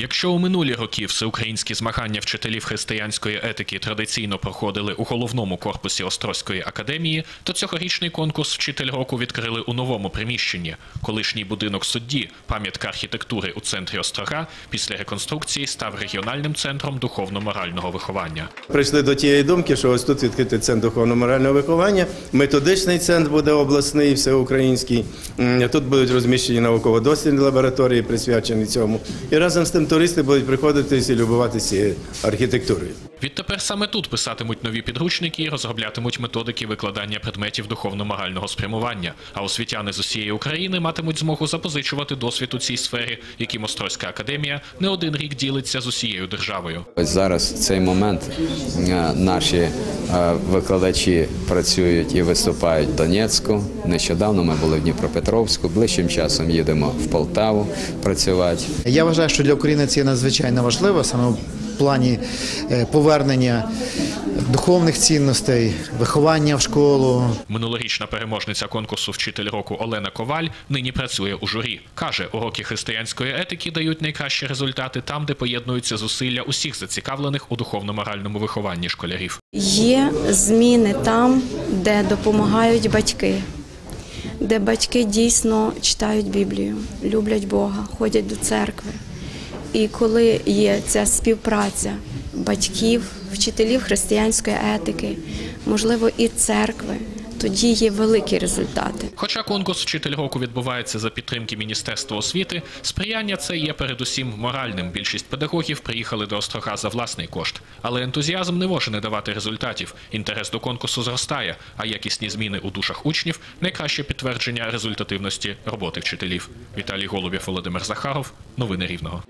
Якщо у минулі роки всеукраїнські змагання вчителів християнської етики традиційно проходили у головному корпусі Острозької академії, то цьогорічний конкурс вчитель року відкрили у новому приміщенні. Колишній будинок судді, пам'ятка архітектури у центрі Острога, після реконструкції став регіональним центром духовно-морального виховання. Прийшли до тієї думки, що ось тут відкрити центр духовно-морального виховання, методичний центр буде обласний, всеукраїнський. Тут будуть розміщені науково-дослідні лабораторії, присвячені цьому. І разом з тим туристи будуть приходити і любуватися цією архітектурою. Відтепер саме тут писатимуть нові підручники і розроблятимуть методики викладання предметів духовно-морального спрямування. А освітяни з усієї України матимуть змогу запозичувати досвід у цій сфері, яким Острозька академія не один рік ділиться з усією державою. Ось зараз в цей момент е, наші е, викладачі працюють і виступають в Донецьку. Нещодавно ми були в Дніпропетровську. Ближчим часом їдемо в Полтаву працювати. Я вважаю, що для України це є надзвичайно важливо саме плані е, повернення духовних цінностей, виховання в школу, Минулорічна переможниця конкурсу Вчитель року Олена Коваль нині працює у журі. Каже, уроки християнської етики дають найкращі результати там, де поєднуються зусилля усіх зацікавлених у духовно-моральному вихованні школярів. Є зміни там, де допомагають батьки, де батьки дійсно читають Біблію, люблять Бога, ходять до церкви. І коли є ця співпраця батьків, вчителів християнської етики, можливо, і церкви, тоді є великі результати. Хоча конкурс Вчитель року відбувається за підтримки Міністерства освіти, сприяння це є передусім моральним. Більшість педагогів приїхали до Острога за власний кошт. Але ентузіазм не може не давати результатів. Інтерес до конкурсу зростає, а якісні зміни у душах учнів найкраще підтвердження результативності роботи вчителів. Віталій Голубєв, Володимир Захаров. Новини Рівного.